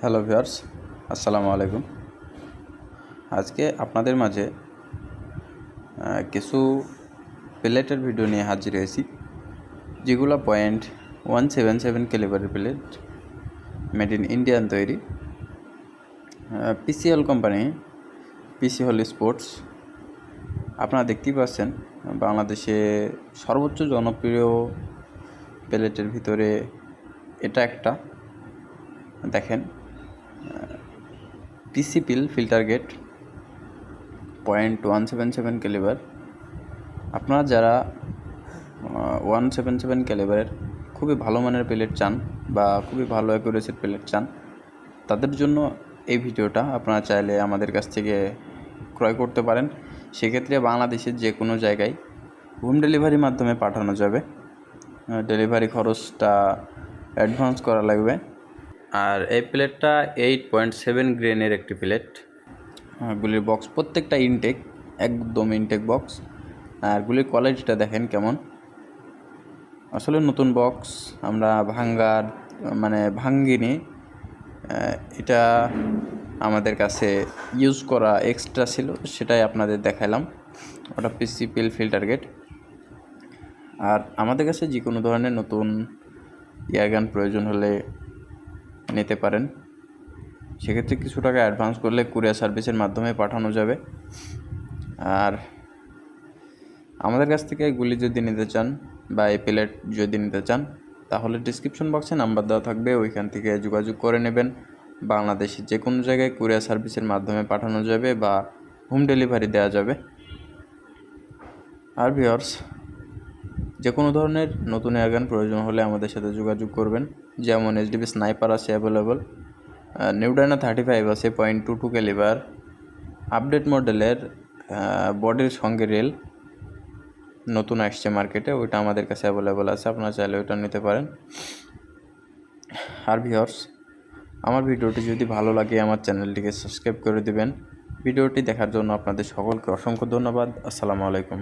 Hello viewers, আসসালামু আলাইকুম। আজকে আপনাদের মাঝে কিছু প্লেটের ভিডিও নিয়ে হাজির হয়েছি, যেগুলো পয়েন্ট ওয়ান সেভেন সেভেন ক্যালিবারের প্লেট মেড ইন ইন্ডিয়ান তৈরি। পিসিএল কোম্পানি পিসি হল স্পোর্টস আপনারা দেখতেই পাচ্ছেন, বাংলাদেশে সর্বোচ্চ জনপ্রিয় প্লেটের ভিতরে এটা একটা। দেখেন পিসি পিল filter gate point one seven seven caliber আপনারা যারা ওয়ান সেভেন সেভেন ক্যালিবারের খুবই ভালো মানের প্লেট চান বা খুবই ভালো অ্যাকুরেসির প্লেট চান, তাদের জন্য এই ভিডিওটা আপনারা চাইলে আমাদের কাছ থেকে ক্রয় করতে পারেন। সেক্ষেত্রে বাংলাদেশের যে কোনো জায়গায় হোম ডেলিভারির মাধ্যমে পাঠানো যাবে। ডেলিভারি খরচটা অ্যাডভান্স করা লাগবে। আর এই প্লেটটা এইট পয়েন্ট সেভেন গ্রেনের একটি প্লেট। গুলির বক্স প্রত্যেকটা ইনটেক একদম ইনটেক বক্স আর গুলির কোয়ালিটিটা দেখেন কেমন। আসলে নতুন বক্স আমরা ভাঙ্গার মানে ভাঙ্গিনি। এটা আমাদের কাছে ইউজ করা এক্সট্রা ছিল, সেটাই আপনাদের দেখালাম ওটা পিসি পিল ফিল্টার গেট আর আমাদের কাছে যে কোনো ধরনের নতুন ইয়ারগান প্রয়োজন হলে নিতে পারেন। সেক্ষেত্রে কিছু টাকা অ্যাডভান্স করলে কুরিয়ার সার্ভিসের মাধ্যমে পাঠানো যাবে। আর আমাদের কাছ থেকে গুলি যদি নিতে চান বা এই প্লেট যদি নিতে চান, তাহলে ডিসক্রিপশন বক্সে নাম্বার দেওয়া থাকবে। ওইখান থেকে যোগাযোগ করে নেবেন। বাংলাদেশের যে কোনো জায়গায় কুরিয়ার সার্ভিসের মাধ্যমে পাঠানো যাবে বা হোম ডেলিভারি দেওয়া যাবে। আর ভিওর্স যে কোনো ধরনের নতুন এয়ারগান প্রয়োজন হলে আমাদের সাথে যোগাযোগ করবেন। যেমন এইচডিবি স্নাইপার আছে অ্যাভেলেবল নিউডানা থার্টি ফাইভ আছে point two two caliber update মডেলের বডির সঙ্গে রেল নতুন আসছে মার্কেটে ওইটা আমাদের কাছে অ্যাভেলেবল আছে, আপনারা চাইলে ওইটা নিতে পারেন। আর ভিওর্স আমার ভিডিওটি যদি ভালো লাগে আমার চ্যানেলটিকে সাবস্ক্রাইব করে দিবেন। ভিডিওটি দেখার জন্য আপনাদের সকলকে অসংখ্য ধন্যবাদ, আসসালামু আলাইকুম।